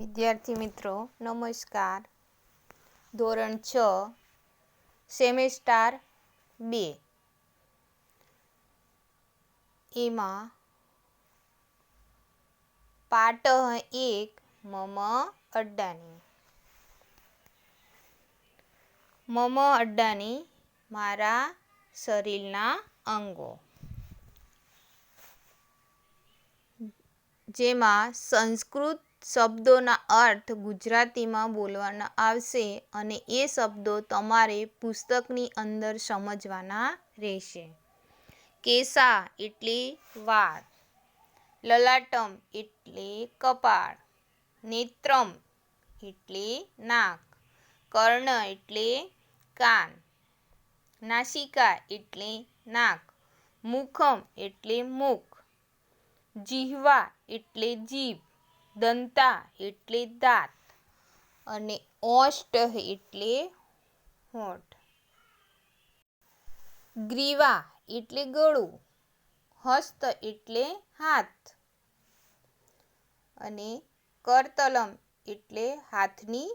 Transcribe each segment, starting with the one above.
વિદ્યાર્થી મિત્રો, નમસ્કાર. ધોરણ છ, સેમેસ્ટાર બે. એમાં પાઠ એક, મમ અડ્ડાની. મમ અડ્ડાની મારા શરીરના અંગો. જેમાં સંસ્કૃત શબ્દોના અર્થ ગુજરાતીમાં બોલવાના આવશે અને એ શબ્દો તમારે પુસ્તકની અંદર સમજવાના રહેશે. કેસા એટલે વાળ, લલાટમ એટલે કપાળ, નેત્રમ એટલે નાક, કર્ણ એટલે કાન, નાસિકા એટલે નાક, મુખમ એટલે મુખ, જીહવા એટલે જીભ દંતા એટલે દાંત અને ઓષ્ટ એટલે હોઠ. ગ્રીવા એટલે ગળું, હસ્ત એટલે હાથ અને કરતલમ એટલે હાથની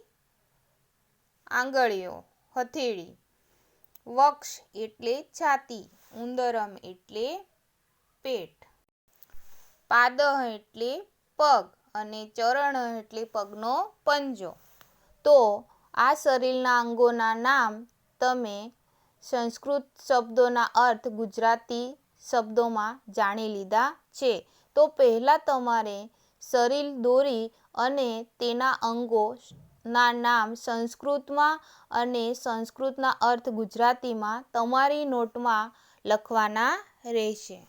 આંગળીઓ, હથેળી. વક્ષ એટલે છાતી, ઉંદરમ એટલે પેટ. પાદ એટલે પગ અને ચરણ એટલે પગનો પંજો. તો આ શરીરના અંગોના નામ તમે સંસ્કૃત શબ્દોના અર્થ ગુજરાતી શબ્દોમાં જાણી લીધા છે. તો પહેલાં તમારે શરીર દોરી અને તેના અંગોના નામ સંસ્કૃતમાં અને સંસ્કૃતના અર્થ ગુજરાતીમાં તમારી નોટમાં લખવાના રહેશે.